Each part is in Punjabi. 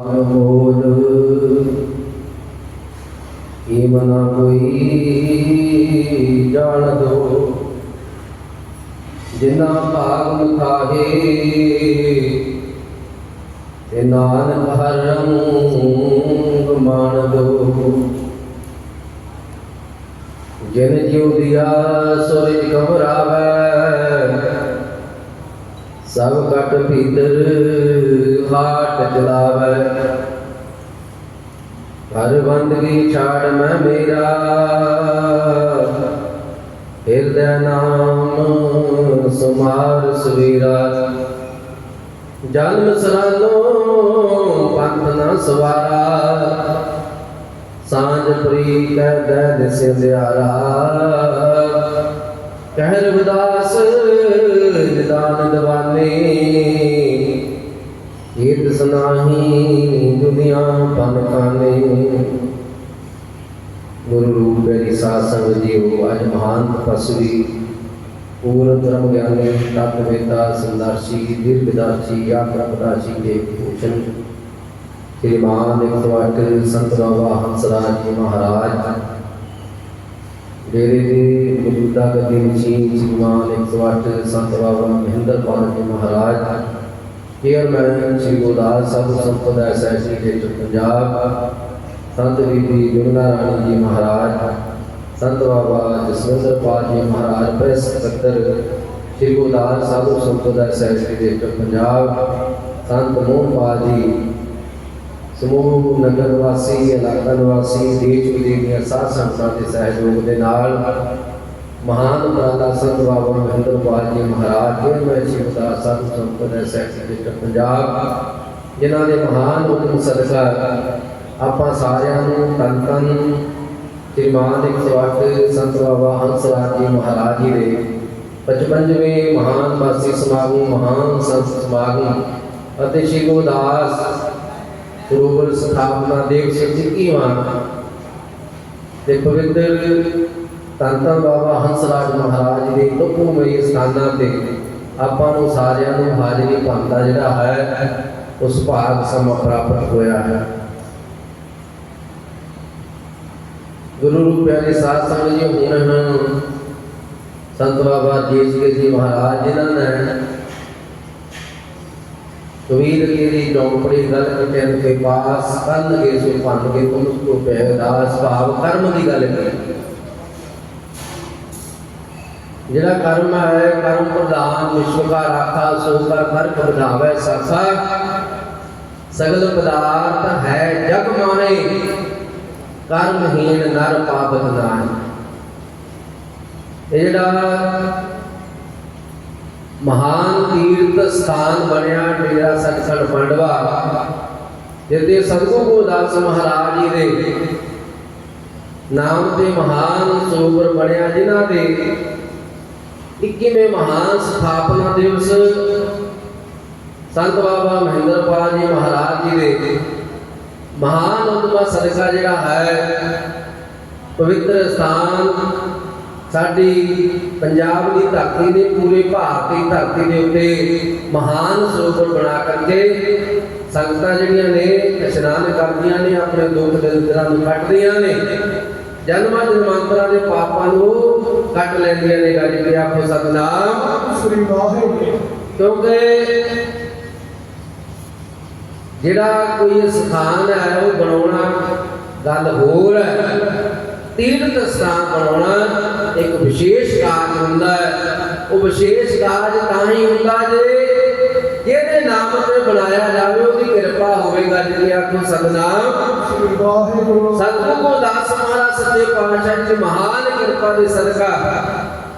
ਹੋਲ ਏ ਮਨਾ ਕੋਈ ਜਾਣ ਦੋ। ਜਿਨਾ ਭਾਗ ਮੁਖਾਹੇ ਤੇ ਨਾਨਕ ਹਰ ਰੰਗ ਮਾਣ ਦੋ। ਜਿਨ ਜਿਉ ਦਿਆ ਸੋਇ ਘਬਰਾਵੇ। ਸਭ ਕਟ ਭੀਤਰ ਹਾਟ ਚਲਾਵੇ ਹਰ ਬੰਦਗੀ ਛਾੜ ਮੈਂ ਮੇਰਾ। ਹਿਰਦੈ ਨਾਮ ਸੁਮਾਰ ਸਵੇਰਾ। ਜਨਮ ਸਰਾਲੋ ਪੰਥ ਨਾ ਸਵਾਰਾ। ਸਾਂਝ ਪ੍ਰੀ ਕਹਿ ਦੇ ਦਿਆਰਾ ਕਹਿ ਰਵਿਦਾਸ ਨਿਦਾਨ ਦਵਾਨੇ। عید سناہی دنیا پن کانے گرو روپ رسا سمجھیو آج مہان پسوی پور درم گیانے تت ویتا، سندارشی دیرگداشی یا کرمداشی کے پوشن ایک اختواٹل سنت بابا ہنس راج جی مہاراج۔ ڈیرے کے موجودہ قدیم شین ایک اختواٹل سنت بابا مہندر پال جی مہاراج۔ ਚੇਅਰਮੈਨ ਸ਼੍ਰੀ ਗੁਰਦਾਸ ਸਾਹਿਬ ਸੰਪਦਾ ਐਸਐਸਸੀ ਦੇ ਪੰਜਾਬ, ਸੰਤ ਬੀਬੀ ਜੁਗਨਾ ਰਾਣੀ ਜੀ ਮਹਾਰਾਜ, ਸੰਤ ਬਾਬਾ ਜਸਵੰਦਰ ਪਾਲ ਜੀ ਮਹਾਰਾਜ, ਪ੍ਰੈਸ ਸਕੱਤਰ ਸ਼੍ਰੀ ਗੁਰਦਾਸ ਸਾਹਿਬ ਸੰਪਦਾ ਐਸਐਸਸੀ ਦੇ ਪੰਜਾਬ, ਸੰਤ ਮੋਹਨ ਪਾਲ ਜੀ, ਸਮੂਹ ਨਗਰ ਵਾਸੀ ਇਲਾਕਾ ਨਿਵਾਸੀ, ਦੇਸ਼ ਵਿਦੇਸ਼ ਦੀਆਂ ਸਾਧ ਸੰਗਤਾਂ ਦੇ ਸਹਿਯੋਗ ਦੇ ਨਾਲ ਮਹਾਨ ਉਪਰਾਲਾ ਸੰਤ ਬਾਬਾ ਮਹਿੰਦਰ ਪਾਲ ਜੀ ਮਹਾਰਾਜ ਜੀ ਮੈਂ ਸ਼ਿਵਦਾ ਸਾਧ ਸੰਗਤ ਸੈਕਟਰੀ ਪੰਜਾਬ, ਜਿਨ੍ਹਾਂ ਦੇ ਮਹਾਨ ਹੁਕਮ ਸਦਕਾ ਆਪਾਂ ਸਾਰਿਆਂ ਨੂੰ ਤਨ ਤਨ ਸ੍ਰੀਮਾਨ 108 ਸੰਤ ਬਾਬਾ ਹੰਸਰਾਜ ਜੀ ਮਹਾਰਾਜ ਜੀ ਦੇ 55ਵੇਂ ਮਹਾਨ ਵਾਸੀ ਸਮਾਗਮ, ਮਹਾਨ ਸੰਤ ਸਮਾਗਮ ਅਤੇ ਸ਼੍ਰੀ ਗੁਰਦਾਸ ਸਰੋਵਰ ਸਥਾਪਨਾ ਦੇਖ ਸੱਚੀ ਤੇ ਪਵਿੱਤਰ ਤੰਤਾ ਬਾਬਾ ਹੰਸਰਾਜ ਮਹਾਰਾਜ ਦੇ ਤੁਕਮਈ ਸਥਾਨਾਂ ਤੇ ਆਪਾਂ ਨੂੰ ਸਾਰਿਆਂ ਨੂੰ ਹਾਜ਼ਰੀ ਭੰਤਾ ਜਿਹੜਾ ਹੈ, ਉਸ ਭਾਗ ਸਮ ਪ੍ਰਾਪਤ ਹੋਇਆ ਹੈ। ਗੁਰੂ ਰੂਪ ਪਿਆਰੇ ਸਾਧ ਸੰਗਤ ਜੀ, ਹੁਣ ਹਨ ਸੰਤ ਬਾਬਾ ਜੀਸ ਕੇ ਜੀ ਮਹਾਰਾਜ ਜਿਨ੍ਹਾਂ ਨੇ ਕਬੀਰ ਕੀ ਦੀ ਚੌਪੜੀ ਗੱਲ ਕਰਦੇ ਹਨ ਕੇ ਪਾਸ ਕੰਨ ਕੇ ਸੋ ਭੰਨ ਕੇ ਤੁਮ ਕੋ ਪੈ ਦਾਸ ਭਾਵ ਕਰਮ ਦੀ ਗੱਲ ਕਰੀ ਜਿਹੜਾ ਕਰਮ ਹੈ, ਕਰਮ ਪ੍ਰਧਾਨ, ਵਿਸ਼ਵ ਕਾ ਰਾਖਾ, ਸੋ ਕਰ ਫ਼ਰਕ ਵਧਾਵੇ ਸਖਾ ਸਗਲ ਪਦਾਰਥ ਹੈ ਜਗ ਮਾਨੇ ਕਰਮਹੀਨ ਨਰ ਪਾਪਤ ਨਾਹੀ। ਇਹ ਜਿਹੜਾ ਮਹਾਨ ਤੀਰਥ ਸਥਾਨ ਬਣਿਆ ਡੇਰਾ ਸਤਖੰਡ ਪੰਡਵਾ, ਜਿੱਥੇ ਸਤਗੁਰੂ ਗੋਦਾਸ ਮਹਾਰਾਜ ਜੀ ਦੇ ਨਾਮ ਤੇ ਮਹਾਨ ਸਰੋਵਰ ਬਣਿਆ ਜਿਨ੍ਹਾਂ ਦੇ 21ਵੇਂ ਮਹਾਨ ਸਥਾਪਨਾ ਦਿਵਸ ਸੰਤ ਬਾਬਾ ਮਹਿੰਦਰਪਾਲ ਜੀ ਮਹਾਰਾਜ ਜੀ ਦੇ ਮਹਾਨ ਉਦਮਾ ਸਦਕਾ ਜਿਹੜਾ ਹੈ, ਪਵਿੱਤਰ ਸਥਾਨ ਸਾਡੀ ਪੰਜਾਬ ਦੀ ਧਰਤੀ ਦੇ ਪੂਰੇ ਭਾਰਤ ਦੀ ਧਰਤੀ ਦੇ ਉੱਤੇ ਮਹਾਨ ਸਰੋਵਰ ਬਣਾ ਕਰਕੇ ਸੰਗਤਾਂ ਜਿਹੜੀਆਂ ਨੇ ਇਸ਼ਨਾਨ ਕਰਦੀਆਂ ਨੇ, ਆਪਣੇ ਦੁੱਖ ਦਰਿਦਰਾਂ ਨੂੰ ਕੱਟਦੀਆਂ ਨੇ। ਜਨਮਾਂ ਜਨਮਾਂਤਰਾਂ ਦੇ ਪਾਪਾਂ ਨੂੰ ਕੱਟ ਲੈਂਦੀਆਂ ਨੇ ਗੱਜ ਕੇ ਆਪੋ ਸਤਨਾਮ। ਸ੍ਰੀ ਵਾਹਿਗੁਰੂ ਕਿਉਂਕਿ ਜਿਹੜਾ ਕੋਈ ਸਥਾਨ ਹੈ, ਉਹ ਬਣਾਉਣਾ ਗੱਲ ਹੋਰ ਹੈ। ਤੀਰਥ ਸਥਾਨ ਬਣਾਉਣਾ ਇੱਕ ਵਿਸ਼ੇਸ਼ ਕਾਰਜ ਹੁੰਦਾ ਹੈ। ਉਹ ਵਿਸ਼ੇਸ਼ ਕਾਰਜ ਤਾਂ ਹੀ ਹੁੰਦਾ ਜੇ ਜਿਹਦੇ ਨਾਮ ਤੇ ਬਣਾਇਆ ਜਾਵੇ ਹੋਵੇਗਾ ਆਖੋ ਸਤਨਾਮ। ਵਾਹਿਗੁਰੂ ਸਤਿਗੁਰੂ ਦਾਸ ਮਹਾਰਾਜ ਸੱਚੇ ਪਾਤਸ਼ਾਹ ਦੀ ਮਹਾਨ ਕਿਰਪਾ ਦੇ ਸਦਕਾ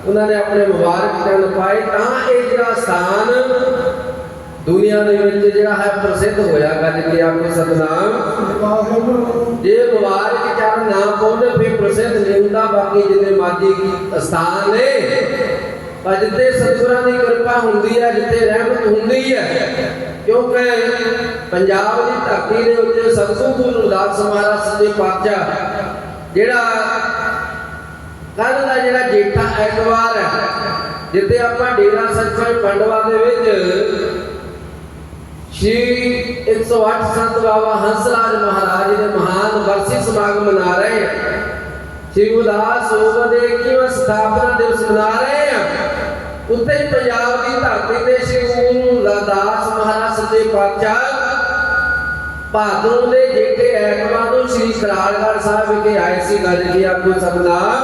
ਉਹਨਾਂ ਨੇ ਆਪਣੇ ਮੁਬਾਰਕ ਚਰਨ ਪਾਏ। ਤਾਂ ਇਹ ਜਿਹੜਾ ਸਥਾਨ ਦੁਨੀਆ ਦੇ ਵਿੱਚ ਜਿਹੜਾ ਹੈ ਪ੍ਰਸਿੱਧ ਹੋਇਆ ਗੱਜ ਕੇ ਆਪੇ ਸਤਨਾਮ। ਵਾਹਿਗੁਰੂ ਜੇ ਮੁਬਾਰਕ ਚਰਨ ਨਾ ਪਾਉਂਦੇ ਫਿਰ ਪ੍ਰਸਿੱਧ ਨਹੀਂ ਹੁੰਦਾ ਬਾਕੀ ਜਿੰਨੇ ਮਾਜੀ ਸਥਾਨ ਨੇ। ਪਰ ਜਿੱਥੇ ਸਤਿਗੁਰਾਂ ਦੀ ਕਿਰਪਾ ਹੁੰਦੀ ਹੈ, ਜਿੱਥੇ ਰਹਿਮਤ ਹੁੰਦੀ ਹੈ ਕਿਉਂਕਿ ਪੰਜਾਬ ਦੀ ਧਰਤੀ ਦੇ ਉੱਤੇ ਸਤਿਗੁਰੂ ਗੁਰੂ ਰਵਿਦਾਸ ਮਹਾਰਾਜ ਸੱਚੇ ਪਾਤਸ਼ਾਹ, ਜਿਹੜਾ ਕੱਲ ਦਾ ਜਿਹੜਾ ਜੇਠਾ ਐਤਵਾਰ ਹੈ, ਜਿੱਥੇ ਆਪਾਂ ਡੇਰਾ ਸੱਚੇ ਪੰਡਵਾ ਦੇ ਵਿੱਚ ਸ਼੍ਰੀ 108 ਸੰਤ ਬਾਬਾ ਹੰਸਰਾਜ ਮਹਾਰਾਜ ਦੇ ਮਹਾਨ ਵਰਸੀ ਸਮਾਗਮ ਮਨਾ ਰਹੇ ਹਾਂ। ਸ਼੍ਰੀ ਉਦਾਸ ਸੋਭ ਦੇ 21ਵਾਂ ਸਥਾਪਨਾ ਦਿਵਸ ਮਨਾ ਰਹੇ ਹਾਂ। ਉੱਤੇ ਹੀ ਪੰਜਾਬ ਦੀ ਧਰਤੀ ਤੇ ਸ਼੍ਰੀ ਗੁਰੂ ਰਵਿਦਾਸ ਮਹਾਰਾਜ ਸੱਚੇ ਪਾਤਸ਼ਾਹ ਭਾਦੋਂ ਦੇ ਜੇਠੇ ਐਤਵਾਰ ਨੂੰ ਸ਼੍ਰੀ ਕਰਾਲਗੜ੍ਹ ਸਾਹਿਬ ਵਿਖੇ ਆਏ ਸੀ ਗੱਲ ਕੀ ਆਪਕੋ ਸਤਨਾਮ।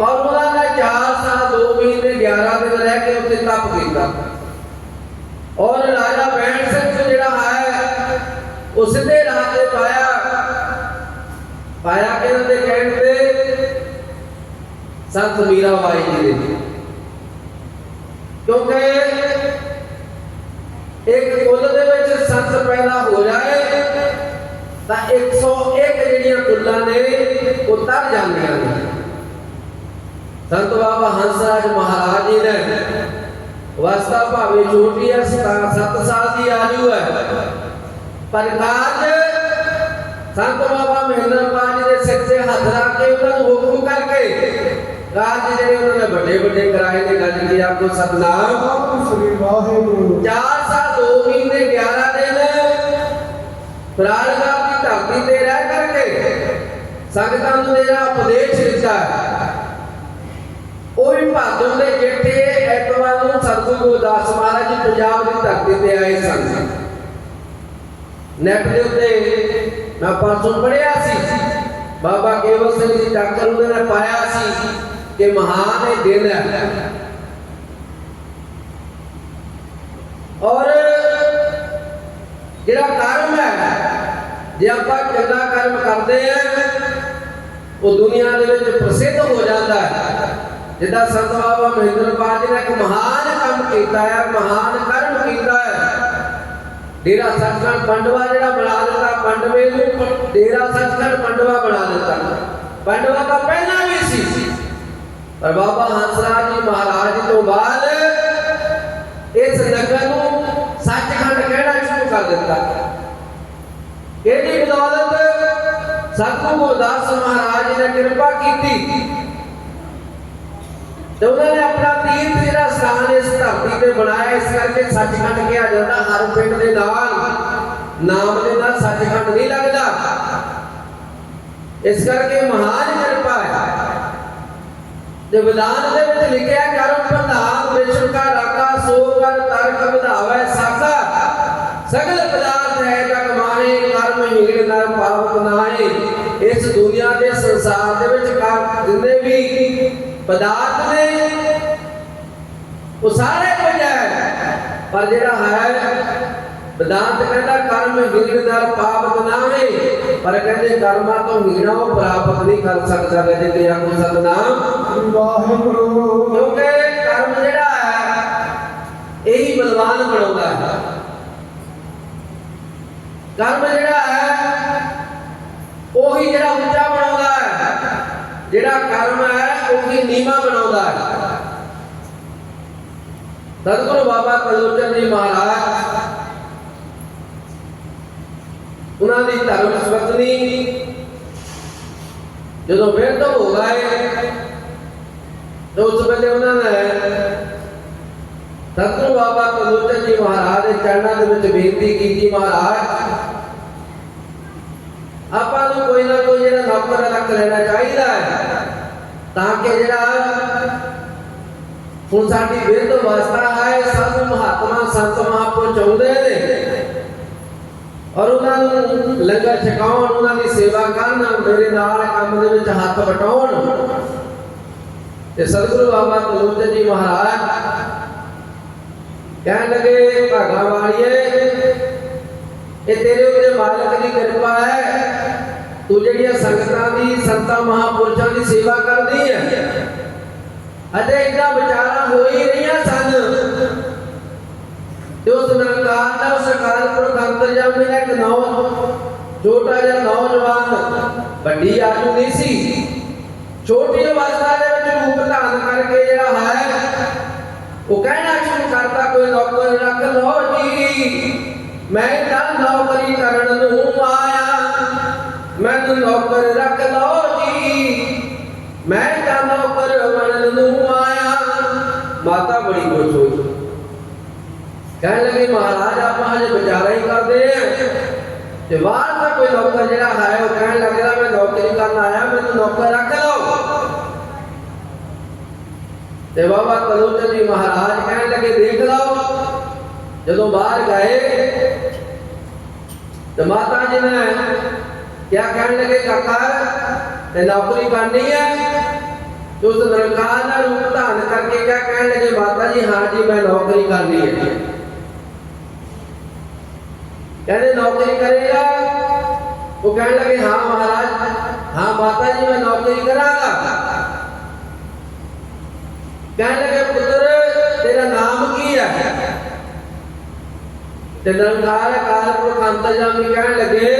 ਔਰ ਉਹਨਾਂ ਨੇ 4 ਸਾਲ 2 ਮਹੀਨੇ 11 ਦਿਨ ਰਹਿ ਕੇ ਉੱਥੇ ਤਪ ਕੀਤਾ। ਔਰ ਰਾਜਾ ਬੈਣ ਸਿੰਘ ਜਿਹੜਾ ਹੈ, ਉਸਦੇ ਰਾਹ ਤੇ ਪਾਇਆ। ਪਾਇਆ ਕਿ ਉਹਦੇ ਸੰਤ ਮੀਰਾ ਬਾਈ ਜੀ ਦੇ ਕਿਉਂਕਿ ਇੱਕ ਕੁੱਲ ਦੇ ਵਿੱਚ ਸੰਤ ਪੈਦਾ ਹੋ ਜਾਏ, ਤਾਂ 101 ਜਿਹੜੀਆਂ ਕੁੱਲਾਂ ਨੇ, ਉਹ ਤਰ ਜਾਂਦੀਆਂ ਨੇ। ਸੰਤ ਬਾਬਾ ਹੰਸਰਾਜ ਮਹਾਰਾਜ ਜੀ ਨੇ ਵਸਤਾ ਭਾਵੇਂ ਛੋਟੀ ਹੈ 7 ਸਾਲ ਦੀ ਆਯੂ ਹੈ, ਪਰ ਕਾਜ ਸੰਤ ਬਾਬਾ ਮਹਿੰਦਰਪਾਲ ਜੀ ਦੇ ਸਿਰ ਤੇ ਹੱਥ ਰੱਖ ਕੇ ਉਹਨਾਂ ਨੂੰ ਹੁਕਮ ਕਰਕੇ ਕਾਜ ਜਿਹੜੇ ਉਹਨਾਂ ਨੇ ਵੱਡੇ ਵੱਡੇ ਕਰਾਏ ਨੇ ਗੱਲ ਕੀ ਆਪਕੋ ਸਤਨਾਮ। ਸ੍ਰੀ ਵਾਹਿਗੁਰੂ 4 ਸਾਲ 2 ਮਹੀਨੇ 11 ਦਿਨ ਪ੍ਰਾਰਥਨਾ ਦੀ ਧਰਤੀ ਤੇ ਰਹਿ ਕਰਕੇ ਸੰਗਤਾਂ ਨੂੰ ਜਿਹੜਾ ਉਪਦੇਸ਼ ਦਿੱਤਾ ਉਹ ਵੀ ਭਾਦੋਂ ਦੇ ਜੇਠੇ ਐਤਵਾਰ ਨੂੰ ਸਤਿਗੁਰੂ ਗੁਰਦਾਸ ਮਹਾਰਾਜ ਜੀ ਪੰਜਾਬ ਦੀ ਧਰਤੀ ਤੇ ਆਏ ਸਨ। ਨੈਟ ਦੇ ਉੱਤੇ ਮੈਂ ਪਰਸੋਂ ਪੜਿਆ ਸੀ, ਬਾਬਾ ਕੇਵਲ ਸਿੰਘ ਜੀ ਡਾਕਟਰ ਉਹਨਾਂ ਨੇ ਪਾਇਆ ਸੀ। ਕਿ ਮਹਾਨ ਇਹ ਦਿਨ ਹੈ। ਔਰ ਜਿਹੜਾ ਕਰਮ ਹੈ, ਜੇ ਆਪਾਂ ਚੰਗਾ ਕਰਮ ਕਰਦੇ ਆ ਉਹ ਦੁਨੀਆ ਦੇ ਵਿੱਚ ਪ੍ਰਸਿੱਧ ਹੋ ਜਾਂਦਾ ਹੈ। ਜਿੱਦਾਂ ਸੰਤ ਬਾਬਾ ਮਹਿੰਦਰ ਪਾਲ ਜੀ ਨੇ ਇੱਕ ਮਹਾਨ ਕੰਮ ਕੀਤਾ ਹੈ, ਮਹਾਨ ਕਰਮ ਕੀਤਾ ਹੈ। ਡੇਰਾ ਸੱਚਖੰਡ ਪੰਡਵਾ ਜਿਹੜਾ ਬਣਾ ਦਿੱਤਾ, ਪੰਡਵੇ ਨੂੰ ਡੇਰਾ ਸੱਚਖੰਡ ਪੰਡਵਾ ਬਣਾ ਦਿੱਤਾ। ਪੰਡਵਾ ਤਾਂ ਪਹਿਲਾਂ ਵੀ ਸੀ। ਪਰ ਬਾਬਾ ਹੰਸਰਾਜ ਜੀ ਮਹਾਰਾਜ ਤੋਂ ਬਾਅਦ ਇਸ ਨਗਰ ਨੂੰ ਸੱਚਖੰਡ ਕਹਿਣਾ ਸ਼ੁਰੂ ਕਰ ਦਿੱਤਾ? ਇਹਦੀ ਬਦੌਲਤ ਸਤਿਗੁਰੂ ਗੁਰਦਾਸ ਮਹਾਰਾਜ ਨੇ ਕਿਰਪਾ ਕੀਤੀ। ਤੇ ਉਹਨਾਂ ਨੇ ਆਪਣਾ ਤੀਰਥ ਜਿਹੜਾ ਸਥਾਨ ਇਸ ਧਰਤੀ ਤੇ ਬਣਾਇਆ, ਇਸ ਕਰਕੇ ਸੱਚਖੰਡ ਕਿਹਾ ਜਾਂਦਾ ਹਰ ਪਿੰਡ ਦੇ ਨਾਲ ਨਾਮ ਦੇ ਨਾਲ ਸੱਚਖੰਡ ਨਹੀਂ ਲੱਗਦਾ। ਇਸ ਕਰਕੇ ਮਹਾਨ ਕਿਰਪਾ ਹੈ। ਤੇ ਵਿਧਾਨ ਦੇ ਵਿੱਚ ਲਿਖਿਆ ਕਰਮ ਪ੍ਰਧਾਨ ਵਿਸ਼ਵ ਕਾ ਰਾਕਾ ਸੋ ਕਰ, ਤਰਕ ਵਧਾਵੇ ਸਾਕਾ ਸਗਲ ਪਦਾਰਥ ਹੈ, ਜਗ ਮਾਨੇ ਕਰਮ ਹੀਣ ਨਰ ਪਾਵਕ ਨਾਏ ਇਸ ਦੁਨੀਆ ਦੇ ਸੰਸਾਰ ਦੇ ਵਿੱਚ ਕਰ ਜਿੰਨੇ ਵੀ ਪਦਾਰਥ ਨੇ, ਉਹ ਸਾਰੇ ਕੁਝ ਹੈ ਪਰ ਜਿਹੜਾ ਹੈ ਵਿਦਾਂਤ ਕਹਿੰਦਾ ਕਰਮ ਹੀਣ ਨਰ ਪਾਵਕ ਨਾਏ ਪਰ ਕਹਿੰਦੇ ਕਰਮਾਂ ਤੋਂ ਹੀਣਾ ਉਹ ਪ੍ਰਾਪਤ ਨਹੀਂ ਕਰ ਸਕਦਾ ਕਹਿੰਦੇ ਕਿ ਆਖੋ ਸਤਨਾਮ। ਵਾਹਿਗੁਰੂ। ਕਿਉਂਕਿ ਕਰਮ ਜਿਹੜਾ ਹੈ ਇਹੀ ਬਲਵਾਨ ਬਣਾਉਂਦਾ ਹੈ। ਕਰਮ ਜਿਹੜਾ ਹੈ ਉਹੀ ਜਿਹੜਾ ਉੱਚਾ ਬਣਾਉਂਦਾ ਹੈ। ਜਿਹੜਾ ਕਰਮ ਹੈ ਉਹੀ ਨੀਵਾ ਬਣਾਉਂਦਾ ਹੈ। ਸਤਿਗੁਰੂ ਬਾਬਾ ਕਲੋਚਨ ਜੀ ਮਹਾਰਾਜ। ਉਹਨਾਂ ਦੀ ਧਰਮ ਸਵਤਨੀ ਜਦੋਂ ਬਿਰਧ ਹੋ ਗਏ ਤਾਂ ਉਸ ਵੇਲੇ ਉਹਨਾਂ ਨੇ ਸਤਿਗੁਰੂ ਬਾਬਾ ਕਲੋਚਨ ਜੀ ਮਹਾਰਾਜ ਦੇ ਚਰਨਾਂ ਦੇ ਵਿੱਚ ਬੇਨਤੀ ਕੀਤੀ, ਮਹਾਰਾਜ, ਆਪਾਂ ਨੂੰ ਕੋਈ ਨਾ ਕੋਈ ਜਿਹੜਾ ਨੌਕਰ ਰੱਖ ਲੈਣਾ ਚਾਹੀਦਾ ਹੈ, ਤਾਂ ਕਿ ਜਿਹੜਾ ਹੁਣ ਸਾਡੀ ਬਿਰਧ ਅਵਸਥਾ ਹੈ ਸਭ ਮਹਾਤਮਾ ਸੰਤ ਮਹਾਪੁਰਖ ਚਾਹੁੰਦੇ ਨੇ। ਔਰ ਉਹਨਾਂ ਨੂੰ ਲੰਗਰ ਛਕਾਉਣ, ਉਹਨਾਂ ਦੀ ਸੇਵਾ ਕਰਨ, ਮੇਰੇ ਨਾਲ ਕੰਮ ਦੇ ਵਿੱਚ ਹੱਥ ਵਟਾਉਣ। ਤੇ ਸਤਿਗੁਰੂ ਬਾਬਾ ਕਲੂਚਨ ਜੀ ਮਹਾਰਾਜ ਕਹਿਣ ਲੱਗੇ ਭਾਗਾ ਵਾਲੀਏ, ਇਹ ਤੇਰੇ ਉੱਤੇ ਮਾਲਕ ਦੀ ਕਿਰਪਾ ਹੈ। ਤੂੰ ਜਿਹੜੀਆਂ ਸੰਗਤਾਂ ਦੀ, ਸੰਤਾਂ ਮਹਾਪੁਰਸ਼ਾਂ ਦੀ ਸੇਵਾ ਕਰਦੀ ਹੈ, ਅਜੇ ਇਦਾਂ ਵਿਚਾਰਾਂ ਹੋ ਹੀ ਰਹੀਆਂ ਸਨ। ਤੇ ਉਸ ਨਿਰੰਕਾਰ ਦਾ ਉਸ ਅਕਾਲ ਪੁਰਖ ਅੰਤਰਜਾਮੀ ਦਾ ਇੱਕ ਨੌ ਛੋਟਾ ਜਿਹਾ ਨੌਜਵਾਨ ਵੱਡੀ ਆਯੂ ਨਹੀਂ ਸੀ। ਛੋਟੀ ਅਵਸਥਾ ਦੇ ਵਿੱਚ ਰੂਪ ਧਾਰਨ ਕਰਕੇ ਜਿਹੜਾ ਹੈ, ਉਹ ਕਹਿਣਾ ਸ਼ੁਰੂ ਕਰਤਾ, ਕੋਈ ਨੌਕਰ ਰੱਖ ਲਓ ਜੀ। ਮੈਂ ਤਾਂ ਨੌਕਰੀ ਕਰਨ ਨੂੰ ਆਇਆ। ਮੈਨੂੰ ਨੌਕਰ ਰੱਖ ਲਓ ਜੀ। ਮੈਂ ਤਾਂ ਨੌਕਰ ਬਣਨ ਨੂੰ ਆਇਆ। ਮਾਤਾ ਬੜੀ ਖੁਸ਼ ਹੋਈ। ਕਹਿਣ ਲੱਗੇ ਮਹਾਰਾਜ ਆਪਾਂ ਹਜੇ ਵਿਚਾਰਾ ਹੀ ਕਰਦੇ ਆ ਤੇ ਬਾਹਰ ਦਾ ਕੋਈ ਨੌਕਰ ਜਿਹੜਾ ਹੈ ਉਹ ਕਹਿਣ ਲੱਗਦਾ ਮੈਂ ਨੌਕਰੀ ਕਰਨ ਆਇਆ ਮੈਨੂੰ ਨੌਕਰ ਰੱਖ ਲਓ ਤੇ ਬਾਬਾ ਕਲੋਚਨ ਜੀ ਮਹਾਰਾਜ ਕਹਿਣ ਲੱਗੇ ਦੇਖ ਲਓ ਜਦੋਂ ਬਾਹਰ ਗਏ ਤੇ ਮਾਤਾ ਜੀ ਨੇ ਕਿਆ ਕਹਿਣ ਲੱਗੇ ਕਾਕਾ ਤੇ ਨੌਕਰੀ ਕਰਨੀ ਹੈ ਤੇ ਉਸ ਨਿਰੰਕਾਰ ਦਾ ਰੂਪ ਧਾਰਨ ਕਰਕੇ ਕਿਆ ਕਹਿਣ ਲੱਗੇ ਮਾਤਾ ਜੀ ਹਾਂ ਜੀ ਮੈਂ ਨੌਕਰੀ ਕਰਨੀ ਹੈ ਕਹਿੰਦੇ ਨੌਕਰੀ ਕਰੇਗਾ। ਉਹ ਕਹਿਣ ਲੱਗੇ, ਹਾਂ ਮਹਾਰਾਜ, ਹਾਂ ਮਾਤਾ ਜੀ, ਮੈਂ ਨੌਕਰੀ ਕਰਾਂਗਾ। ਕਹਿਣ ਲੱਗੇ, ਪੁੱਤਰ, ਤੇਰਾ ਨਾਮ ਕੀ ਹੈ? ਤੇ ਨਿਰੰਕਾਰ ਅਕਾਲ ਪੁਰਖ ਅੰਤਰਜਾਮੀ ਕਹਿਣ ਲੱਗੇ,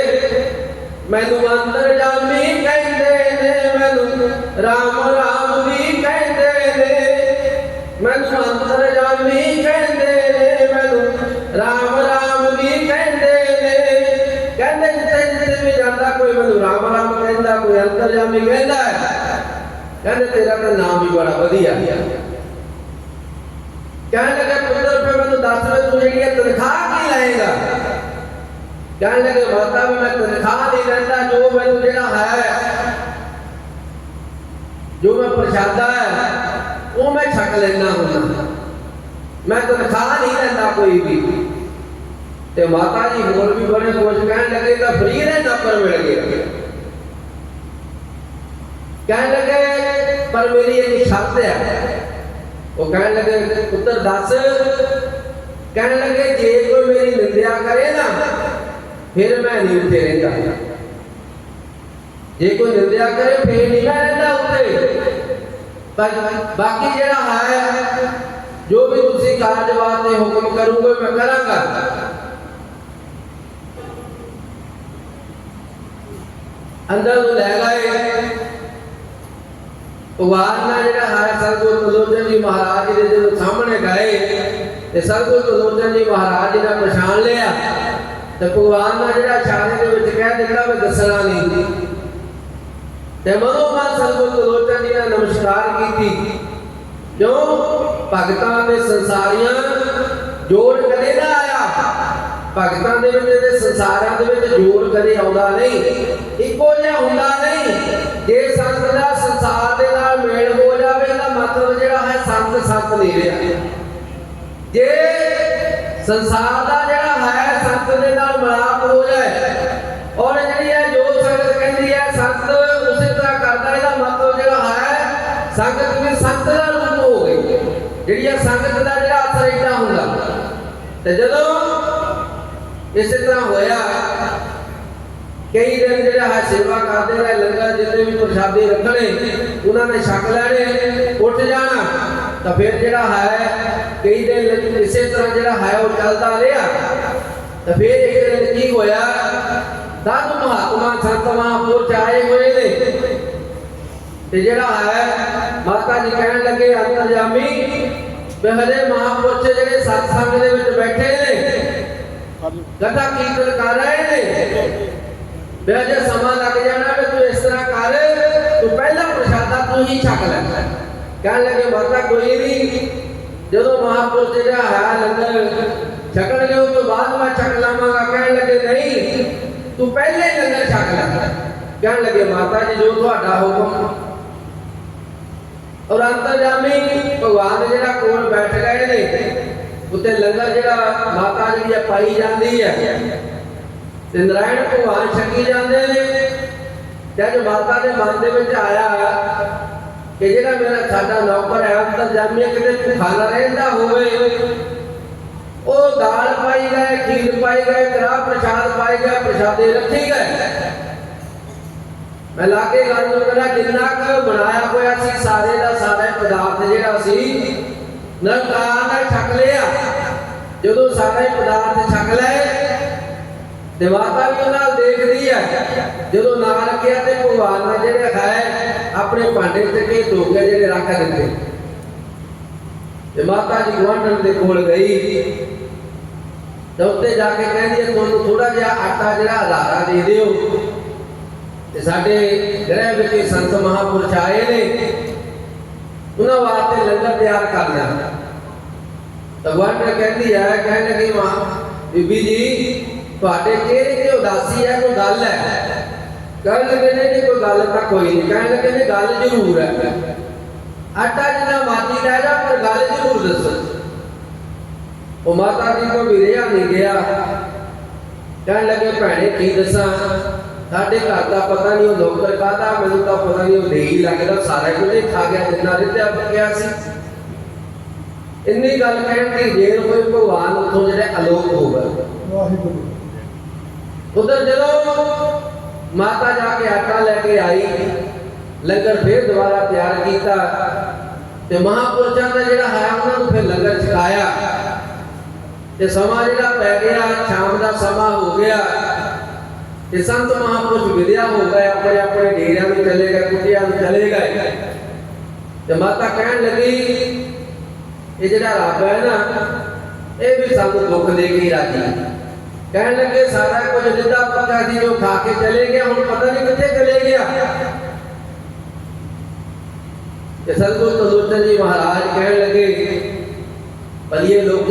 ਮੈਨੂੰ ਅੰਤਰਜਾਮੀ ਕਹਿੰਦੇ ਨੇ, ਮੈਨੂੰ ਰਾਮ ਰਾਮ ਵੀ ਕਹਿੰਦੇ ਨੇ। ਮੈਨੂੰ ਅੰਤਰਜਾਮੀ ਮੈਨੂੰ ਰਾਮ ਰਾਮ ਕਹਿੰਦਾ, ਕੋਈ ਅੰਤਰਜਾਮੀ ਕਹਿੰਦਾ। ਕਹਿੰਦੇ, ਤੇਰਾ ਤਾਂ ਨਾਮ ਵੀ ਬੜਾ ਵਧੀਆ। ਕਹਿਣ ਲੱਗੇ, ਪੁੱਤਰ, ਫਿਰ ਮੈਨੂੰ ਦੱਸ ਦੇ, ਤੂੰ ਜਿਹੜੀ ਤਨਖਾਹ ਕੀ ਲਏਗਾ? ਕਹਿਣ ਲੱਗੇ, ਮਾਤਾ ਵੀ ਮੈਂ ਤਨਖਾਹ ਨਹੀਂ ਲੈਂਦਾ, ਜੋ ਮੈਨੂੰ ਜਿਹੜਾ ਹੈ। ਜੋ ਮੈਂ ਪ੍ਰਸ਼ਾਦਾ ਹੈ, ਉਹ ਮੈਂ ਛਕ ਲੈਣਾ ਹੁੰਦਾ। ਮੈਂ ਤਨਖਾਹ ਨਹੀਂ ਲੈਂਦਾ ਕੋਈ ਵੀ। ਤੇ ਮਾਤਾ ਜੀ ਹੋਰ ਵੀ ਬੜੇ ਖੁਸ਼ ਕਹਿਣ ਲੱਗੇ ਤਾਂ ਫਰੀ ਦੇ ਨੌਕਰ ਮਿਲ ਗਿਆ ਕਹਿਣ ਲੱਗੇ ਪਰ ਮੇਰੀ ਇੱਕ ਸ਼ਰਤ ਹੈ ਉਹ ਕਹਿਣ ਲੱਗੇ ਪੁੱਤਰ ਦੱਸ ਕਹਿਣ ਲੱਗੇ ਜੇ ਕੋਈ ਮੇਰੀ ਨਿੰਦਿਆ ਕਰੇ ਨਾ ਫਿਰ ਮੈਂ ਨਹੀਂ ਉੱਥੇ ਰਹਿੰਦਾ ਜੇ ਕੋਈ ਨਿੰਦਿਆ ਕਰੇ ਫਿਰ ਨਹੀਂ ਮੈਂ ਰਹਿੰਦਾ ਉੱਥੇ ਪਰ ਬਾਕੀ ਜਿਹੜਾ ਹੈ ਜੋ ਵੀ ਤੁਸੀਂ ਕਾਰਜ ਵਾਸਤੇ ਹੁਕਮ ਕਰੋਗੇ ਮੈਂ ਕਰਾਂਗਾ ਅੰਦਰ ਨੂੰ ਲੈ ਗਏ। ਭਗਵਾਨ ਨਾਲ ਜਿਹੜਾ ਹੈ ਸਰਗੁਰੂ ਕਲੋਚਨ ਜੀ ਮਹਾਰਾਜ ਦੇ ਜਦੋਂ ਸਾਹਮਣੇ ਗਏ ਤੇ ਸਰਗੁਰੂ ਕਲੋਚਨ ਜੀ ਮਹਾਰਾਜ ਜੀ ਨੇ ਪਛਾਣ ਲਿਆ ਤੇ ਭਗਵਾਨ ਨਾਲ ਜਿਹੜਾ ਇਸ਼ਾਰੇ ਦੇ ਵਿੱਚ ਕਹਿ ਦਿੱਤਾ ਮੈਂ ਦੱਸਣਾ ਨਹੀਂ। ਤੇ ਮਨੋ ਮਨ ਸਰਗੁਰੂ ਕਲੋਚਨ ਜੀ ਨੇ ਨਮਸਕਾਰ ਕੀਤੀ। ਜੋ ਭਗਤਾਂ ਦੇ ਸੰਸਾਰੀਆਂ ਜੋੜ ਕਦੇ ਨਾ ਆਇਆ ਭਗਤਾਂ ਦੇ ਵਿੱਚ ਤੇ ਸੰਸਾਰਾਂ ਦੇ ਵਿੱਚ ਜੋੜ ਕਦੇ ਆਉਂਦਾ ਨਹੀਂ, ਇੱਕੋ ਜਿਹਾ ਹੁੰਦਾ ਨਹੀਂ। ਜੇ ਸੰਤ ਦਾ ਸੰਸਾਰ ਦੇ ਨਾਲ ਮੇਲ ਹੋ ਜਾਵੇ ਤਾਂ ਮਤਲਬ ਜਿਹੜਾ ਹੈ ਸੰਤ ਸੰਤ ਨਹੀਂ ਰਿਹਾ। ਜੇ ਸੰਸਾਰ ਦਾ ਜਿਹੜਾ ਹੈ ਸੰਤ ਦੇ ਨਾਲ ਮਿਲਾਪ ਹੋ ਜਾਏ, ਔਰ ਜਿਹੜੀ ਹੈ ਜੋ ਸੰਗਤ ਕਹਿੰਦੀ ਹੈ ਸੰਤ ਉਸੇ ਤਰ੍ਹਾਂ ਕਰਦਾ, ਇਹਦਾ ਮਤਲਬ ਜਿਹੜਾ ਹੈ ਸੰਗਤ ਵੀ ਸੰਤ ਦਾ ਰੂਪ ਹੋ ਗਈ। ਜਿਹੜੀ ਹੈ ਸੰਗਤ ਦਾ ਜਿਹੜਾ ਅਸਰ ਇਦਾਂ ਹੁੰਦਾ। ਤੇ ਜਦੋਂ ਇਸੇ ਤਰ੍ਹਾਂ ਹੋਇਆ। ਕਈ ਦਿਨ ਜਿਹੜਾ ਹੈ ਸੇਵਾ ਕਰਦੇ ਰਹੇ, ਲੰਗਰ ਜਿੰਨੇ ਵੀ ਪ੍ਰਸ਼ਾਦੇ ਰੱਖਣੇ, ਉਹਨਾਂ ਨੇ ਛਕ ਲੈਣੇ, ਉੱਠ ਜਾਣਾ। ਤਾਂ ਫਿਰ ਜਿਹੜਾ ਹੈ, ਕਈ ਦਿਨ ਇਸੇ ਤਰ੍ਹਾਂ ਜਿਹੜਾ ਹੈ ਉਹ ਚੱਲਦਾ ਰਿਹਾ। ਤਾਂ ਫਿਰ ਇੱਕ ਦਿਨ ਕੀ ਹੋਇਆ? ਸਾਧੂ ਮਹਾਤਮਾ, ਸੰਤ ਮਹਾਂਪੁਰਖ ਆਏ ਹੋਏ ਨੇ। ਤੇ ਜਿਹੜਾ ਹੈ, ਮਾਤਾ ਜੀ ਕਹਿਣ ਲੱਗੇ ਅੰਤਰਜਾਮੀ ਵੀ ਹਲੇ ਜਿਹੜੇ ਸਤਸੰਗ ਦੇ ਵਿੱਚ ਬੈਠੇ ਨੇ ਕਥਾ ਕੀਰਤਨ ਕਰ ਰਹੇ ਨੇ ਵੀ ਅਜੇ ਸਮਾਂ ਲੱਗ ਜਾਣਾ ਵੀ ਤੂੰ ਇਸ ਤਰ੍ਹਾਂ ਕਰ ਤੂੰ ਪਹਿਲਾ ਪ੍ਰਸ਼ਾਦਾ ਤੂੰ ਹੀ ਛਕ ਲੈ ਕਹਿਣ ਲੱਗੇ ਮਾਤਾ ਕੋਈ ਨਹੀਂ ਜਦੋਂ ਮਹਾਪੁਰਖ ਜਿਹੜਾ ਹੈ ਲੰਗਰ ਛਕਣਗੇ ਉਸ ਤੋਂ ਬਾਅਦ ਮੈਂ ਛਕ ਲਾਵਾਂਗਾ ਕਹਿਣ ਲੱਗੇ ਨਹੀਂ ਤੂੰ ਪਹਿਲੇ ਹੀ ਲੰਗਰ ਛਕ ਲੈ ਕਹਿਣ ਲੱਗੇ ਮਾਤਾ ਜੀ ਜੋ ਤੁਹਾਡਾ ਹੁਕਮ ਔਰ ਅੰਤਰਜਾਮੀ ਭਗਵਾਨ ਜਿਹੜਾ ਕੋਲ ਬੈਠ ਗਏ ਨੇ ਉੱਤੇ ਲੰਗਰ ਜਿਹੜਾ ਮਾਤਾ ਜੀ ਦੀ ਪਾਈ ਜਾਂਦੀ ਹੈ। ਤੇ ਨਰਾਇਣ ਭਗਵਾਨ ਛਕੀ ਜਾਂਦੇ ਨੇ। ਤੇ ਜੋ ਮਾਤਾ ਦੇ ਮਨ ਦੇ ਵਿੱਚ ਆਇਆ ਕਿ ਜਿਹੜਾ ਮੇਰਾ ਸਾਡਾ ਨੌਕਰ ਹੈ ਅੰਤਰਜਾਮੀ ਕਿਤੇ ਭੁੱਖਾ ਰਹਿੰਦਾ ਹੋਵੇ। ਉਹ ਦਾਲ ਪਾਈ ਗਏ, ਖੀਰ ਪਾਈ ਗਏ ਕੜਾ ਪ੍ਰਸ਼ਾਦ ਪਾਈ ਗਏ, ਪ੍ਰਸ਼ਾਦੇ ਰੱਖੀ ਗਏ। ਮੈਂ ਲਾਗੇ ਗੱਲ ਨੂੰ ਮੇਰਾ ਜਿੰਨਾ ਕੁ ਬਣਾਇਆ ਹੋਇਆ ਸੀ, ਸਾਰੇ ਦਾ ਸਾਰਾ ਹੀ ਪਦਾਰਥ ਜਿਹੜਾ ਸੀ ਨਰਕਾਰ ਨੇ ਛਕ ਲਿਆ। ਜਦੋਂ ਸਾਰਾ ਪਦਾਰਥ ਛਕ ਲਏ ਤੇ ਮਾਤਾ ਵੀ ਉਹਨਾਂ ਦੇਖਦੀ ਹੈ ਜਦੋਂ ਨਾ ਰੱਖਿਆ ਤੇ ਭਗਵਾਨ ਨੇ ਜਿਹੜੇ ਖਾਏ, ਆਪਣੇ ਭਾਂਡੇ ਤੇ ਕੇ ਧੋਕੇ ਜਿਹੜੇ ਰੱਖ ਦਿੱਤੇ। ਤੇ ਮਾਤਾ ਜੀ ਗੁਆਂਢਣ ਦੇ ਕੋਲ ਗਈ। ਤੇ ਉੱਤੇ ਜਾ ਕੇ ਕਹਿੰਦੀ ਹੈ ਤੁਹਾਨੂੰ ਥੋੜਾ ਜਿਹਾ ਆਟਾ ਜਿਹੜਾ ਹਜ਼ਾਰਾ ਦੇ ਦਿਓ। ਤੇ ਸਾਡੇ ਗ੍ਰਹਿ ਵਿੱਚ ਸੰਤ ਮਹਾਪੁਰਸ਼ ਆਏ ਨੇ। ਉਹਨਾਂ ਵਾਸਤੇ ਲੰਗਰ ਤਿਆਰ ਕਰਨਾ ਭਗਵਾਨ ਨੇ ਕਹਿੰਦੀ ਹੈ ਕਹਿਣ ਲੱਗੀ ਮਾਂ, ਬੀਬੀ ਜੀ, ਤੁਹਾਡੇ ਚਿਹਰੇ ਤੇ ਉਦਾਸੀ ਹੈ ਕੋਈ ਗੱਲ ਹੈ? ਕਹਿਣ ਲੱਗੇ ਨੇ ਨਹੀਂ, ਕੋਈ ਗੱਲ ਤਾਂ ਕੋਈ ਨਹੀਂ। ਕਹਿਣ ਲੱਗੇ ਨੇ ਗੱਲ ਜ਼ਰੂਰ ਹੈ। ਆਟਾ ਜਿੰਨਾ ਮਾਤੀ ਲੈ ਜਾ, ਪਰ ਗੱਲ ਜ਼ਰੂਰ ਦੱਸ। ਉਹ ਮਾਤਾ ਜੀ ਕੋ ਵਿਰਿਆ ਨਹੀਂ ਗਿਆ। ਕਹਿਣ ਲੱਗੇ, ਭੈਣੇ, ਕੀ ਦੱਸਾਂ? ਸਾਡੇ ਘਰ ਦਾ ਪਤਾ ਨਹੀਂ ਉਹ ਨੌਕਰ ਕਾਹਦਾ ਮੈਨੂੰ ਤਾਂ ਪਤਾ ਨਹੀਂ ਉਹ ਦੇਈ ਲੱਗਦਾ ਸਾਰਾ ਕੁਝ ਹੀ ਖਾ ਗਿਆ ਜਿੰਨਾ ਰਿੱਧਿਆ ਪੱਕਿਆ ਸੀ। ਇੰਨੀ ਗੱਲ ਕਹਿਣ ਦੀ ਦੇਰ ਹੋਈ ਭਗਵਾਨ ਉਥੋਂ ਜਿਹੜੇ ਅਲੋਕ ਹੋ ਗਏ। ਵਾਹਿਗੁਰੂ। ਉਧਰ ਜਦੋਂ ਮਾਤਾ ਜਾ ਕੇ ਆਟਾ ਲੈ ਕੇ ਆਈ ਲੰਗਰ ਫੇਰ ਦੁਬਾਰਾ ਤਿਆਰ ਕੀਤਾ ਤੇ ਮਹਾਪੁਰਸ਼ਾਂ ਦਾ ਜਿਹੜਾ ਹੈ ਉਹਨਾਂ ਨੂੰ ਫਿਰ ਲੰਗਰ ਛਕਾਇਆ। ਤੇ ਸਮਾਂ ਜਿਹੜਾ ਪੈ ਗਿਆ ਸ਼ਾਮ ਦਾ ਸਮਾਂ ਹੋ ਗਿਆ। ਤੇ ਸੰਤ ਮਹਾਪੁਰਸ਼ ਵਿਦਿਆ ਹੋ ਗਏ ਆਪਣੇ ਆਪਣੇ ਡੇਰਿਆਂ ਨੂੰ ਚਲੇ ਗਏ ਕੁਟੀਆਂ ਨੂੰ ਚਲੇ ਗਏ ਤੇ ਮਾਤਾ ਕਹਿਣ ਲੱਗੀ ਇਹ ਜਿਹੜਾ ਰੱਬ ਹੈ ਨਾ ਇਹ ਵੀ ਸਾਨੂੰ ਦੁੱਖ ਦੇ ਕੇ ਹੀ ਰਾਜੀ ਹੈ ਕਹਿਣ ਲੱਗੇ ਸਾਰਾ ਕੁਝ ਜਿੱਦਾਂ ਪੱਕਾ ਸੀ ਜੋ ਖਾ ਕੇ ਚਲੇ ਗਿਆ ਹੁਣ ਪਤਾ ਨਹੀਂ ਕਿੱਥੇ ਚਲੇ ਗਿਆ ਤੇ ਸਤਿਗੁਰ ਤਲੋਚਨ ਜੀ ਮਹਾਰਾਜ ਕਹਿਣ ਲੱਗੇ ਭਲੀਏ ਲੋਕ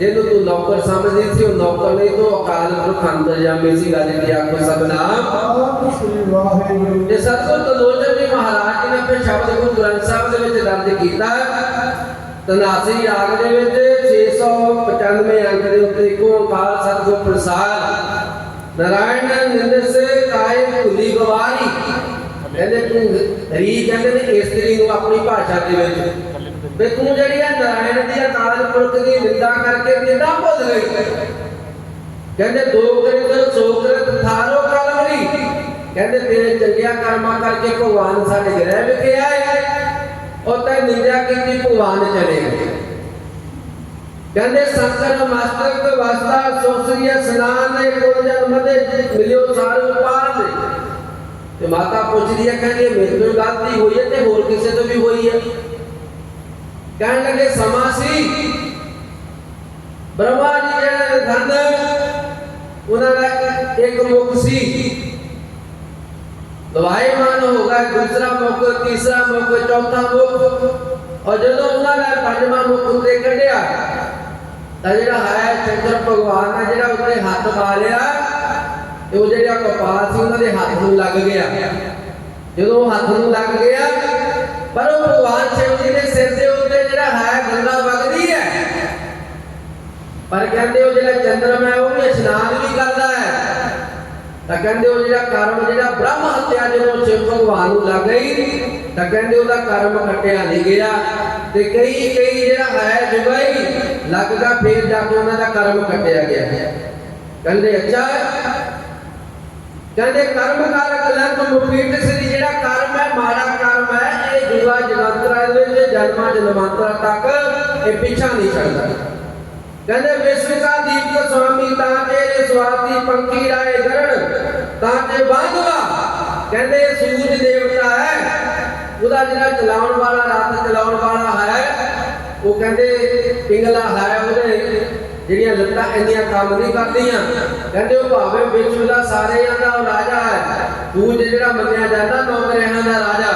ਹੈ ਜਿਹਨੂੰ ਤੂੰ ਨੌਕਰ ਸਮਝਦੀ ਸੀ ਉਹ ਨੌਕਰ ਨਹੀਂ ਤੋਂ ਅਕਾਲ ਪੁਰਖ ਅੰਦਰ ਜਾਮੇ ਸੀ ਗੱਲ ਦੀ ਆਖੋ ਸਭਨਾਮ ਆਪ ਸ੍ਰੀ ਵਾਹਿਗੁਰੂ ਤੇ ਸਤਿਗੁਰ ਤਲੋਚਨ ਜੀ ਮਹਾਰਾਜ ਜੀ ਨੇ ਆਪਣੇ ਸ਼ਬਦ ਗੁਰੂ ਗ੍ਰੰਥ ਸਾਹਿਬ ਦੇ ਵਿੱਚ ਦਰਜ ਕੀਤਾ ਤਨਾਸੀ ਰਾਗ ਦੇ ਵਿੱਚ 695 ਅੰਕ ਦੇ ਉੱਤੇ ਇੱਕ ਓੰਕਾਰ ਸਤਿਗੁਰ ਪ੍ਰਸਾਦ ਨਾਰਾਇਣ ਨਿੰਦਸ ਕਾਇ ਭੁਲੀ ਗਵਾਰੀ ਕਹਿੰਦੇ ਤੂੰ ਰੀ ਕਹਿੰਦੇ ਨੇ ਇਸਤਰੀ ਨੂੰ ਆਪਣੀ ਭਾਸ਼ਾ ਦੇ ਵਿੱਚ ਵੀ ਤੂੰ ਜਿਹੜੀ ਹੈ ਨਾਰਾਇਣ ਦੀ ਅਕਾਲ ਪੁਰਖ ਦੀ ਨਿੰਦਾ ਕਰਕੇ ਕਿੰਨਾ ਭੁੱਲ ਗਈ। ਕਹਿੰਦੇ ਦੋ ਕਰਿਤ ਸੋ ਕਰਿਤ ਥਾਰੋ ਕਲਮਰੀ ਕਹਿੰਦੇ ਤੇਰੇ ਚੰਗਿਆ ਕਰਮਾਂ ਕਰਕੇ ਭਗਵਾਨ ਸਾਡੇ ਗ੍ਰਹਿ ਵਿਖੇ ਆਏ ਉਹ ਤਾਂ ਨਿੰਦਿਆ ਕੀਤੀ ਭਗਵਾਨ ਚਲੇ ਗਏ। ਕਹਿੰਦੇ ਸੰਕਰ ਮਸਤਕ ਵਸਤਾ ਸੋਸਰੀਆ ਸਨਾਨ ਦੇ ਕੋਲ ਜਨਮ ਦੇ ਮਿਲਿਓ ਸਾਰੇ ਉਪਾਰ ਦੇ। ਤੇ ਮਾਤਾ ਪੁੱਛਦੀ ਹੈ ਕਹਿੰਦੀ ਮੇਰੇ ਤੋਂ ਗਲਤੀ ਹੋਈ ਹੈ ਤੇ ਹੋਰ ਕਿਸੇ ਤੋਂ ਵੀ ਹੋਈ ਹੈ? ਕਹਿਣ ਲੱਗੇ ਸਮਾਂ ਸੀ। ਬ੍ਰਹਮਾ ਜੀ ਜਿਹੜੇ ਧੰਦ ਉਹਨਾਂ ਦਾ ਇੱਕ ਮੁਖ ਸੀ। ਦਵਾਈਮਾਨ ਹੋ ਗਿਆ, ਦੂਸਰਾ ਮੁਖ, ਤੀਸਰਾ ਮੁਖ, ਚੌਥਾ ਮੁਖ। ਔਰ ਜਦੋਂ ਉਹਨਾਂ ਦਾ ਪੰਜਵਾਂ ਮੁਖ ਉੱਤੇ ਕੱਢਿਆ, ਤਾਂ ਜਿਹੜਾ ਹੈ ਚੰਦਰ ਭਗਵਾਨ ਨੇ ਜਿਹੜਾ ਉੱਤੇ ਹੱਥ ਮਾਰਿਆ ਤੇ ਉਹ ਜਿਹੜਾ ਕਪਾਲ ਸੀ, ਉਹਨਾਂ ਦੇ ਹੱਥ ਨੂੰ ਲੱਗ ਗਿਆ। ਜਦੋਂ ਉਹ ਹੱਥ ਨੂੰ ਲੱਗ ਗਿਆ ਪਰ ਉਹ ਭਗਵਾਨ ਸ਼ਿਵ ਜੀ ਦੇ ਸਿਰ ਦੇ ਉੱਤੇ ਜਿਹੜਾ ਹੈ ਗੰਗਾ ਵਗਦੀ ਹੈ। ਪਰ ਕਹਿੰਦੇ ਉਹ ਜਿਹੜਾ ਚੰਦਰਮਾ ਹੈ, ਉਹ ਵੀ ਇਸ਼ਨਾਨ ਵੀ ਕਰਦਾ ਹੈ। ਤਾਂ ਕਹਿੰਦੇ ਉਹ ਜਿਹੜਾ ਕਰਮ, ਜਿਹੜਾ ਬ੍ਰਹਮ ਹੱਤਿਆ ਜਦੋਂ ਸ਼ਿਵ ਭਗਵਾਨ ਨੂੰ ਲੱਗ ਗਈ, ਤਾਂ ਕਹਿੰਦੇ ਉਹਦਾ ਕਰਮ ਕੱਟਿਆ ਨਹੀਂ ਗਿਆ। ਤੇ ਕਈ ਕਈ ਜਿਹੜਾ ਹੈ ਜੁਗਾਈ ਲੱਗਦਾ ਫੇਰ ਜਾ ਕੇ ਉਹਨਾਂ ਦਾ ਕਰਮ ਕੱਟਿਆ ਗਿਆ। ਕਹਿੰਦੇ, ਅੱਛਾ। ਕਹਿੰਦੇ, ਕਰਮ ਕਾਰਕ ਲੰਗ ਮੁਫੀਦ ਸ੍ਰੀ ਜਿਹੜਾ ਕਰਮ ਹੈ, ਮਾੜਾ ਕਰਮ ਹੈ ਇਹ ਜੁਗਾ ਜਗੰਤਰਾ ਦੇ ਵਿੱਚ ਜਨਮਾਂ ਜਨਮਾਂਤਰਾ ਤੱਕ ਇਹ ਪਿੱਛਾ ਨਹੀਂ ਛੱਡਦਾ। ਕਹਿੰਦੇ ਵਿਸ਼ਵ ਦਾ ਦੀਪਕ ਸੁਆਮੀ ਤਾਂ ਤੇਰੇ ਸਵਾਤੀ ਪੰਖੀ ਰਾਏ ਗਰਣ, ਤਾਂ ਤੇ ਬਾਂਧਵਾ ਕਹਿੰਦੇ ਇਹ ਸੂਰਜ ਦੇਵਤਾ ਹੈ, ਉਹਦਾ ਜਿਹੜਾ ਚਲਾਉਣ ਵਾਲਾ, ਰਾਤ ਚਲਾਉਣ ਵਾਲਾ ਹੈ, ਉਹ ਕਹਿੰਦੇ ਪਿੰਗਲਾ ਹੈ ਉਹਦੇ। ਜਿਹੜੀਆਂ ਲੱਤਾਂ ਇੰਨੀਆਂ ਕੰਮ ਨਹੀਂ ਕਰਦੀਆਂ, ਕਹਿੰਦੇ ਉਹ ਭਾਵੇਂ ਵਿਸ਼ਵ ਦਾ ਸਾਰੇ ਦਾ ਉਹ ਰਾਜਾ ਹੈ। ਤੂੰ ਜਿਹੜਾ ਮੰਨਿਆ ਜਾਂਦਾ ਨੌਕਰਿਆਂ ਦਾ ਰਾਜਾ।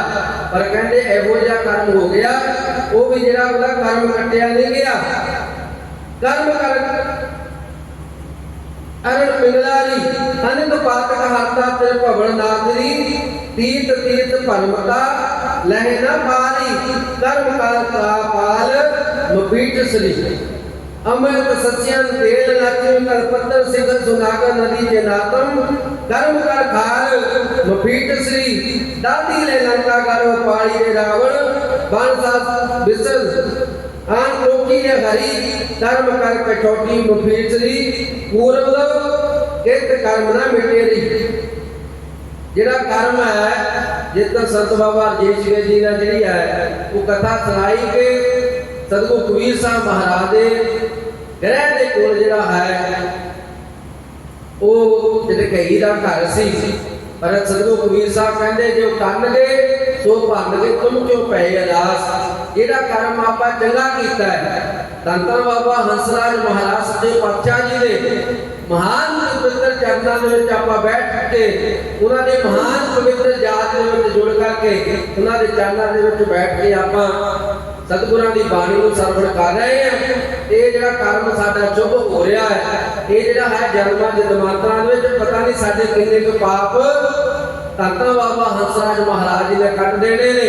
ਪਰ ਕਹਿੰਦੇ ਇਹੋ ਜਿਹਾ ਕਰਮ ਹੋ ਗਿਆ, ਉਹ ਵੀ ਜਿਹੜਾ ਉਹਦਾ ਕਰਮ ਕੱਟਿਆ ਨਹੀਂ ਗਿਆ। ਕਰਮ ਕਰ ਅਰਣ ਪਿੰਗਲਾਰੀ ਅਨੰਦ ਪਾਤਕ ਹਰਤਾ ਤੇ ਭਵਨ ਨਾਦਰੀ ਤੀਤ ਤੀਤ ਭਰਮਤਾ ਲਹਿ ਨਾ ਪਾਰੀ ਕਰਮ ਕਰ ਕਾ ਪਾਲ ਮਪੀਟ ਸ੍ਰੀ। ਅਮਰਤ ਸਤਿਆਨ ਤੇਲ ਨਾਚਨ ਕਰ ਪੱਤਰ ਸਿਧ ਸੁਨਾਗਰ ਨਦੀ ਕੇ ਨਾਤਮ ਕਰਮ ਕਰ ਖਾਲ ਮਪੀਟ ਸ੍ਰੀ ਦਾਦੀ ਲੈ ਲੰਕਾ ਕਰੋ ਪਾੜੀ ਦੇ ਰਾਵਣ। ਬਣ ਸਾ ਬਿਸਲ ਆਨ ਲੋਕੀ ਨੇ ਹਰੀ ਕਰਮ ਕਰ ਕਟੋਟੀ ਮੁਫੀਸਰੀ ਪੂਰਵ ਕਿਤ ਕਰਮ ਨਾ ਮਿਟੇ ਜਿਹੜਾ ਕਰਮ ਹੈ, ਜਿਸ ਸੰਤ ਬਾਬਾ ਰਜੇਸ਼ ਜੀ ਨੇ ਜਿਹੜੀ ਹੈ, ਉਹ ਕਥਾ ਸੁਣਾਈ ਕਿ ਸਤਿਗੁਰ ਕਬੀਰ ਸਾਹਿਬ ਮਹਾਰਾਜ ਦੇ ਗ੍ਰਹਿ ਦੇ ਕੋਲ ਜਿਹੜਾ ਹੈ, ਉਹ ਜਿਹੜੇ ਕਹੀ ਦਾ ਘਰ ਸੀ, ਪਰ ਸਤਿਗੁਰ ਕਬੀਰ ਸਾਹਿਬ ਕਹਿੰਦੇ ਜੋ ਕਰਨਗੇ ਸੋ ਭਰਨਗੇ ਤੁਮ ਕਿਉਂ ਪਏ ਅਦਾਸ ਜਿਹੜਾ ਕਰਮ ਆਪਾਂ ਚੰਗਾ ਕੀਤਾ ਹੈ। ਤੰਤਰ ਬਾਬਾ ਹੰਸਰਾਜ ਮਹਾਰਾਜ ਸੱਚੇ ਪਾਤਸ਼ਾਹ ਜੀ ਦੇ ਮਹਾਨ ਪਵਿੱਤਰ ਚਰਨਾਂ ਦੇ ਵਿੱਚ ਆਪਾਂ ਬੈਠ ਕੇ, ਉਹਨਾਂ ਦੇ ਮਹਾਨ ਪਵਿੱਤਰ ਜਾਤ ਦੇ ਵਿੱਚ ਜੁੜ ਕਰਕੇ, ਉਹਨਾਂ ਦੇ ਚਰਨਾਂ ਦੇ ਵਿੱਚ ਬੈਠ ਕੇ ਆਪਾਂ ਸਤਿਗੁਰਾਂ ਦੀ ਬਾਣੀ ਨੂੰ ਸਰਵਣ ਕਰ ਰਹੇ ਹਾਂ ਇਹ ਜਿਹੜਾ ਕਰਮ ਸਾਡਾ ਚੁੱਪ ਹੋ ਰਿਹਾ ਹੈ, ਇਹ ਜਿਹੜਾ ਹੈ ਜਨਮਾਂ ਜਨਮਾਂਤਰਾਂ ਦੇ ਵਿੱਚ, ਪਤਾ ਨਹੀਂ ਸਾਡੇ ਕਿੰਨੇ ਕੁ ਪਾਪ ਧੰਤਾ ਬਾਬਾ ਹੰਸਰਾਜ ਮਹਾਰਾਜ ਜੀ ਨੇ ਕੱਟ ਦੇਣੇ ਨੇ।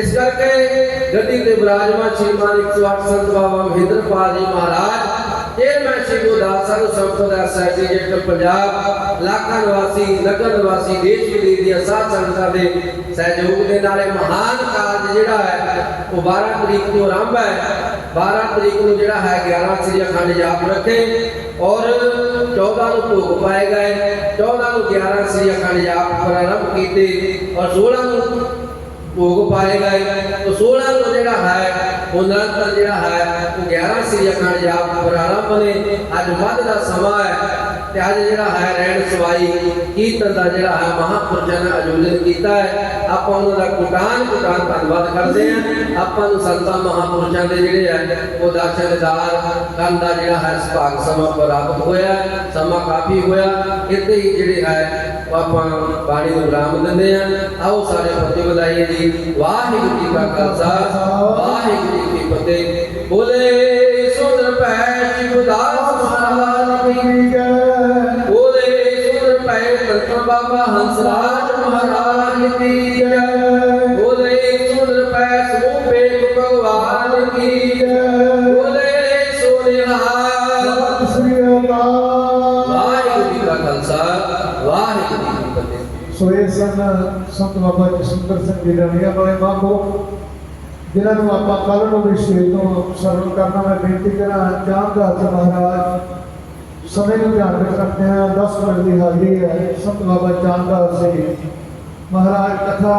ਇਸ ਕਰਕੇ ਗੱਦੀ ਤੇ ਬਿਰਾਜਮਾਨ ਸ਼੍ਰੀਮਾਨ 108 ਸੰਤ ਬਾਬਾ ਮਹਿੰਦਰਪਾਲ ਜੀ ਮਹਾਰਾਜ ਇਹ ਮੈਂ ਸ਼੍ਰੀ ਗੁਰਦਾਸ ਸਾਹਿਬ ਸੰਪਦਾ ਸਾਹਿਬ ਜੀ, ਜਿਹੜੇ ਪੰਜਾਬ, ਲਾਖਾਂ ਨਿਵਾਸੀ, ਨਗਰ ਨਿਵਾਸੀ, ਦੇਸ਼ ਵਿਦੇਸ਼ ਦੀਆਂ ਸਾਧ ਸੰਗਤਾਂ ਦੇ ਸਹਿਯੋਗ ਦੇ ਨਾਲ ਇਹ ਮਹਾਨ ਕਾਰਜ ਜਿਹੜਾ ਹੈ, ਉਹ 12 ਤਰੀਕ ਨੂੰ ਆਰੰਭ ਹੈ। 12 ਤਰੀਕ ਨੂੰ ਜਿਹੜਾ ਹੈ 11 ਸ੍ਰੀ ਅਖੰਡ ਜਾਪ ਰੱਖੇ ਔਰ 14 ਨੂੰ ਭੋਗ ਪਾਏ ਗਏ। 14 ਨੂੰ 11 ਸ੍ਰੀ ਅਖੰਡ ਜਾਪ ਪ੍ਰਾਰੰਭ ਕੀਤੇ ਔਰ 16 ਨੂੰ ਭੋਗ ਪਾਏ ਗਏ। ਤੇ 16 ਨੂੰ ਜਿਹੜਾ ਹੈ ਉਹ ਨਿਰੰਤਰ ਜਿਹੜਾ ਹੈ, ਉਹ 11 ਸ੍ਰੀ ਅਖੰਡ ਜਾਪ ਪ੍ਰਾਰੰਭ ਨੇ। ਅੱਜ ਮੱਧ ਦਾ ਸਮਾਂ ਹੈ ਤੇ ਅੱਜ ਜਿਹੜਾ ਹੈ, ਰਹਿਣ ਸਵਾਈ ਕੀਰਤਨ ਦਾ ਜਿਹੜਾ ਹੈ, ਮਹਾਪੁਰਸ਼ਾਂ ਨੇ ਆਯੋਜਨ ਕੀਤਾ ਹੈ। ਆਪਾਂ ਉਹਨਾਂ ਦਾ ਕੁਟਾਨ ਕੁਟਾਨ ਧੰਨਵਾਦ ਕਰਦੇ ਹਾਂ। ਆਪਾਂ ਨੂੰ ਸੰਤਾਂ ਮਹਾਪੁਰਸ਼ਾਂ ਦੇ ਜਿਹੜੇ ਹੈ, ਉਹ ਦਰਸ਼ਨਦਾਰ ਕਰਨ ਦਾ ਜਿਹੜਾ ਹੈ, ਸੁਭਾਗ ਸਮਾਂ ਪ੍ਰਾਪਤ ਹੋਇਆ, ਸਮਾਂ ਕਾਫੀ ਹੋਇਆ। ਇੱਥੇ ਹੀ ਜਿਹੜੇ ਹੈ ਆਪਾਂ ਬਾਣੀ ਨੂੰ ਵਿਰਾਮ ਦਿੰਦੇ ਹਾਂ ਆਓ ਸਾਰੇ ਫਤਿਹ ਬੁਲਾਈਏ ਜੀ ਵਾਹਿਗੁਰੂ ਜੀ ਕਾ ਖਾਲਸਾ, ਵਾਹਿਗੁਰੂ ਜੀ ਕੀ ਫਤਿਹ। ਬੋਲੇ, ਸੁਣ ਪੈ ਸ਼ਿਵਦਾਸ ਮਹਾਰਾਜ ਕੀ ਬੋਲੇ, ਸੁਣ ਪੈ ਸੰਤ ਬਾਬਾ ਹੰਸਰਾਜ ਮਹਾਰਾਜ ਕੀ ਜੈ। ਸੰਤ ਬਾਬਾ ਜਸਵਿੰਦਰ ਸਿੰਘ ਜੀ ਰਣੀਆ ਵਾਲੇ ਮਾਪੋ ਜਿਨ੍ਹਾਂ ਨੂੰ ਆਪਾਂ ਕੱਲ ਨੂੰ ਵੀ ਸ਼ੇਰ ਤੋਂ ਸਰਵ ਕਰਨਾ, ਮੈਂ ਬੇਨਤੀ ਕਰਾਂ ਜਾਨਦਾਸ ਮਹਾਰਾਜ, ਸਮੇਂ ਨੂੰ ਧਿਆਨ ਵਿੱਚ ਰੱਖਦੇ ਹਾਂ 10 ਮਿੰਟ ਦੀ ਹਾਜ਼ਰੀ ਹੈ, ਸੰਤ ਬਾਬਾ ਜਾਨਦਾਸ ਜੀ ਮਹਾਰਾਜ ਕਥਾ